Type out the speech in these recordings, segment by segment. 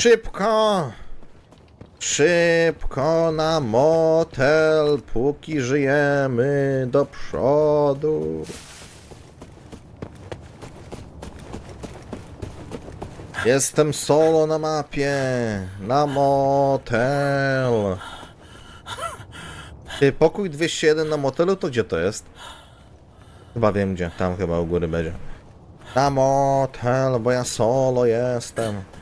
Szybko! Szybko na motel, póki żyjemy do przodu. Jestem solo na mapie, na motel. Ty, pokój 201 na motelu, to gdzie to jest? Chyba wiem gdzie, tam chyba u góry będzie. Na motel, bo ja solo jestem.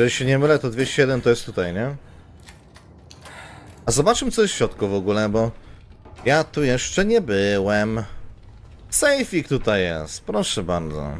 Jeżeli się nie mylę, to 207 to jest tutaj, nie? A zobaczmy co jest w środku w ogóle, bo ja tu jeszcze nie byłem. Sejfik tutaj jest, proszę bardzo.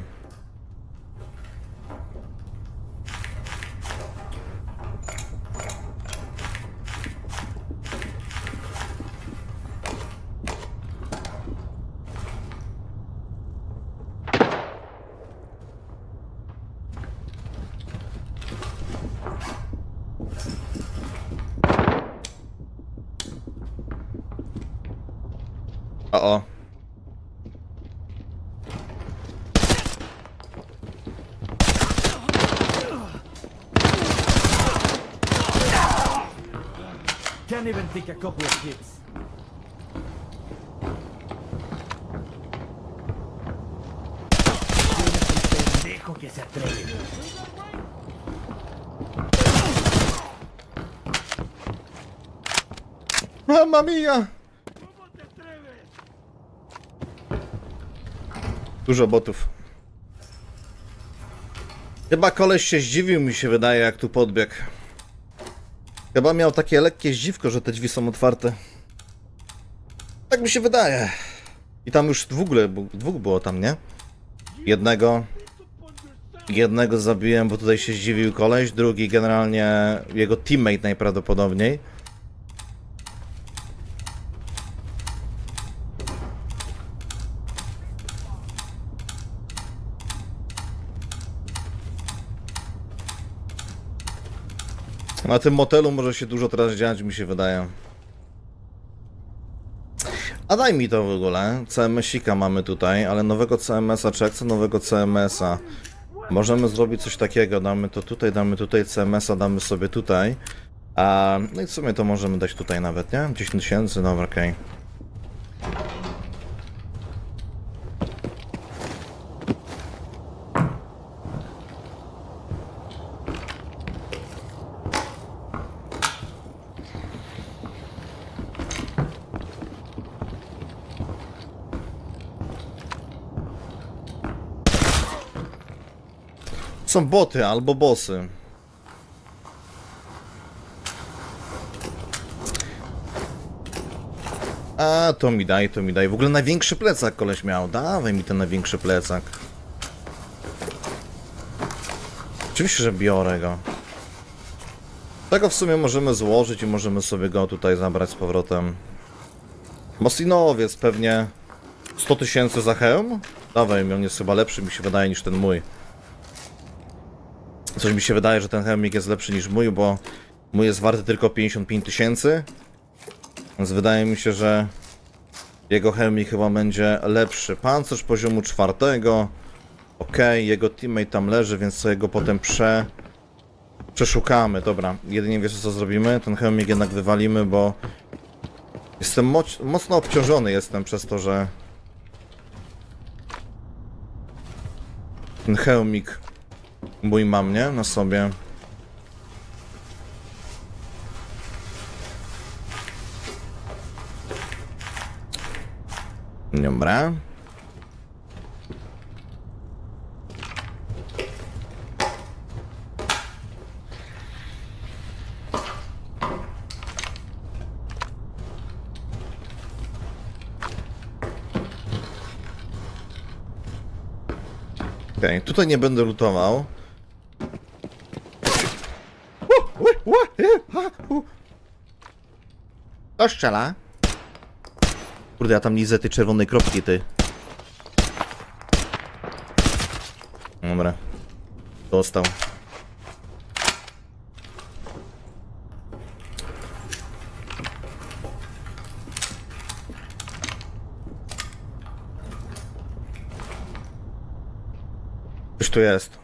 O. Can't even take a couple of hits. Pendejo que se atreve. Mamma mia! Dużo botów. Chyba koleś się zdziwił, mi się wydaje, jak tu podbiegł. Chyba miał takie lekkie zdziwko, że te drzwi są otwarte. Tak mi się wydaje. I tam już w ogóle, dwóch było tam, nie? Jednego... Jednego zabiłem, bo tutaj się zdziwił koleś, drugi generalnie jego teammate najprawdopodobniej. Na tym motelu może się dużo teraz dziać, mi się wydaje. A daj mi to w ogóle. CMS-ika mamy tutaj, ale nowego CMS-a, czy chcę nowego CMS-a? Możemy zrobić coś takiego, damy to tutaj, damy tutaj CMS-a, damy sobie tutaj. A, no i w sumie to możemy dać tutaj nawet, nie? 10 tysięcy, dobra, okej. Są boty albo bossy. A, to mi daj, to mi daj. W ogóle największy plecak koleś miał. Dawaj mi ten największy plecak. Oczywiście, że biorę go. Tego w sumie możemy złożyć i możemy sobie go tutaj zabrać z powrotem. Moslinowiec pewnie 100 tysięcy za hełm? Dawaj mi, on jest chyba lepszy, mi się wydaje, niż ten mój. Coś mi się wydaje, że ten hełmik jest lepszy niż mój, bo mój jest warty tylko 55 tysięcy. Więc wydaje mi się, że jego hełmik chyba będzie lepszy. Pancerz poziomu czwartego. Ok, jego teammate tam leży, więc sobie go potem prze... przeszukamy. Dobra, jedynie wiesz co zrobimy? Ten hełmik jednak wywalimy, bo jestem moc... mocno obciążony jestem przez to, że ten hełmik mój mam, nie? Na sobie. Dobra. Okej, tutaj nie będę lutował. Ła, e, a, u. To strzela. Kurde, ja tam nie tej czerwonej kropki, ty. Dobra. Dostał. Już tu jest.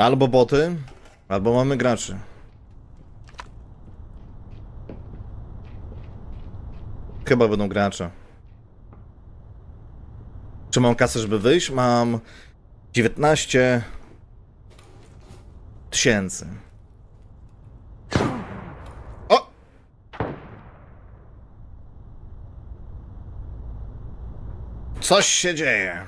Albo boty, albo mamy graczy. Chyba będą gracze. Czy mam kasę, żeby wyjść? Mam 19 tysięcy. O! Coś się dzieje.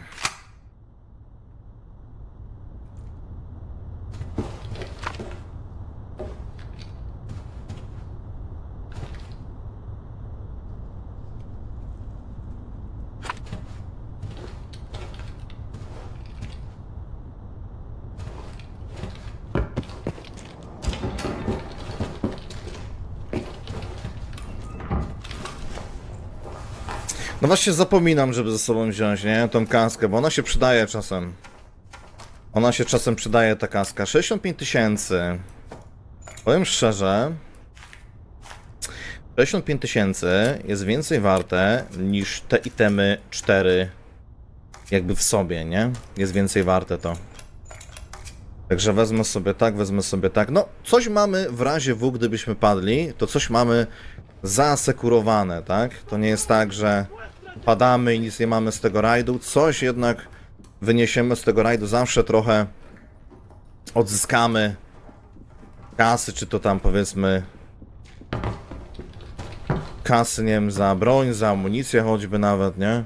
No właśnie zapominam, żeby ze sobą wziąć, nie? Tą kaskę, bo ona się przydaje czasem. Ona się czasem przydaje, ta kaska. 65 tysięcy. Powiem szczerze. 65 tysięcy jest więcej warte niż te itemy 4 jakby w sobie, nie? Jest więcej warte to. Także wezmę sobie tak, wezmę sobie tak. No, coś mamy w razie W, gdybyśmy padli, to coś mamy zasekurowane, tak? To nie jest tak, że padamy i nic nie mamy z tego rajdu. Coś jednak wyniesiemy z tego rajdu, zawsze trochę odzyskamy kasy, czy to tam powiedzmy kasy, nie wiem, za broń, za amunicję choćby nawet, nie?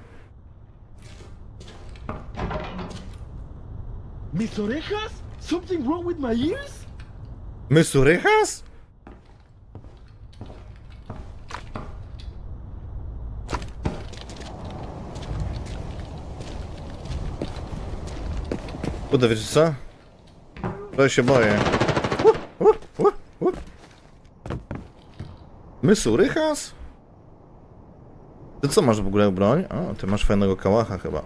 ¿Mis orejas? Something wrong with my ears? Mysurychas? Kurde, wiecie co? To się boję. Uh, uh? Ty co masz w ogóle broń? O, ty masz fajnego kałacha chyba.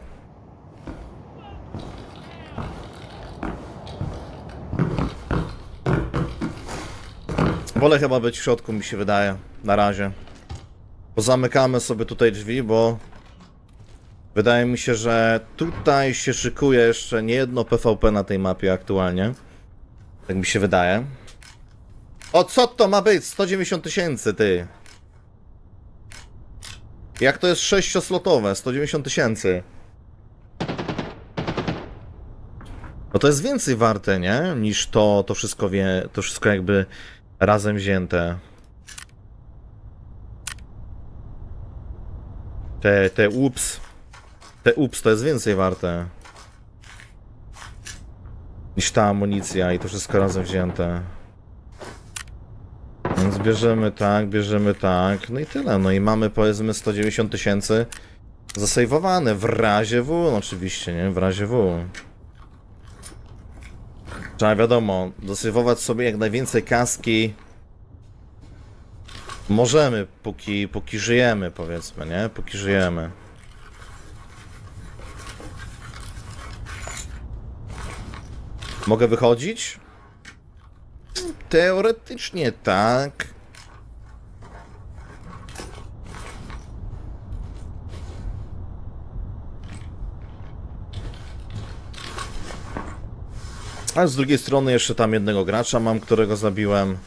Wolę chyba być w środku, mi się wydaje. Na razie. Pozamykamy sobie tutaj drzwi, bo wydaje mi się, że tutaj się szykuje jeszcze nie jedno PvP na tej mapie aktualnie. Tak mi się wydaje. O co to ma być? 190 tysięcy, ty. Jak to jest sześcioslotowe? 190 tysięcy. No to jest więcej warte, nie? Niż to, to wszystko wie, to wszystko jakby razem wzięte. Te, te ups. Te ups to jest więcej warte. Niż ta amunicja i to wszystko razem wzięte. Więc bierzemy tak, bierzemy tak. No i tyle. No i mamy powiedzmy 190 tysięcy zasejwowane w razie W, no oczywiście, nie? W razie W. Trzeba wiadomo, dosejwować sobie jak najwięcej kaski. Możemy, póki, póki żyjemy, powiedzmy, nie? Póki żyjemy. Mogę wychodzić? Teoretycznie tak. A z drugiej strony jeszcze tam jednego gracza mam, którego zabiłem.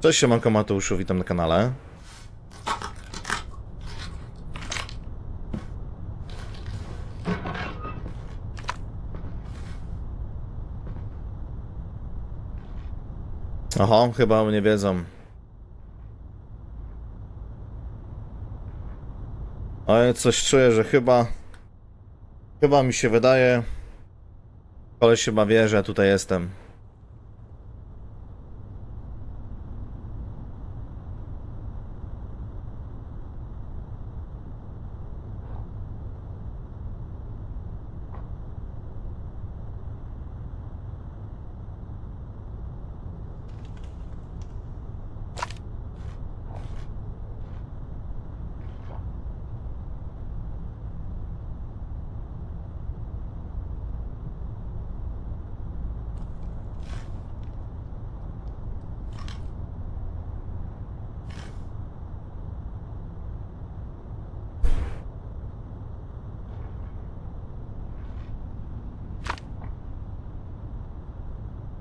Cześć, siemanko Mateuszu, witam na kanale. Oho, chyba nie wiedzą. Ale coś czuję, że chyba... Chyba mi się wydaje... Koleś chyba wie, że ja tutaj jestem.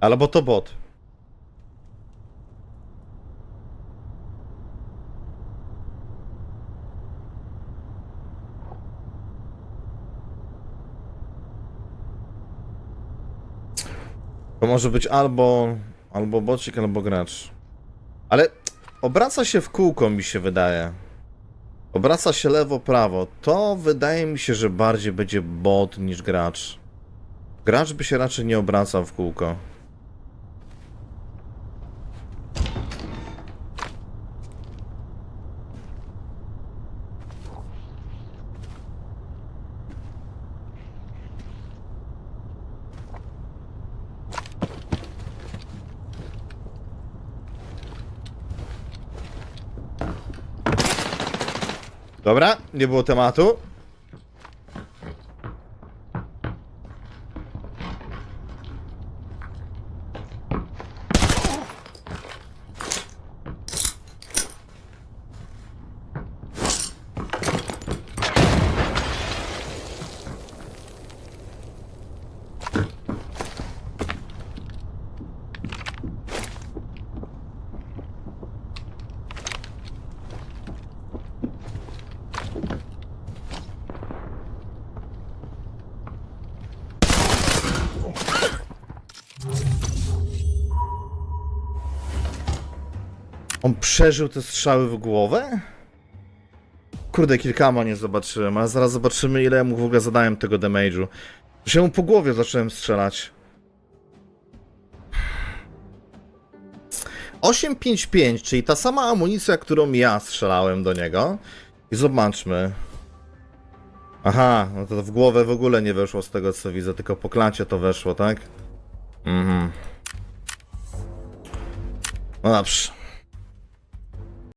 Albo to bot. To może być albo, albo bocik, albo gracz. Ale obraca się w kółko, mi się wydaje. Obraca się lewo, prawo. To wydaje mi się, że bardziej będzie bot niż gracz. Gracz by się raczej nie obracał w kółko. Dobra, nie było tematu. On przeżył te strzały w głowę? Kurde, kilkama nie zobaczyłem, ale zaraz zobaczymy ile mu w ogóle zadałem tego damage'u. Że mu po głowie zacząłem strzelać. 855, czyli ta sama amunicja, którą ja strzelałem do niego. I zobaczmy. Aha, no to w głowę w ogóle nie weszło z tego co widzę, tylko po klancie to weszło, tak? Mhm. No dobrze.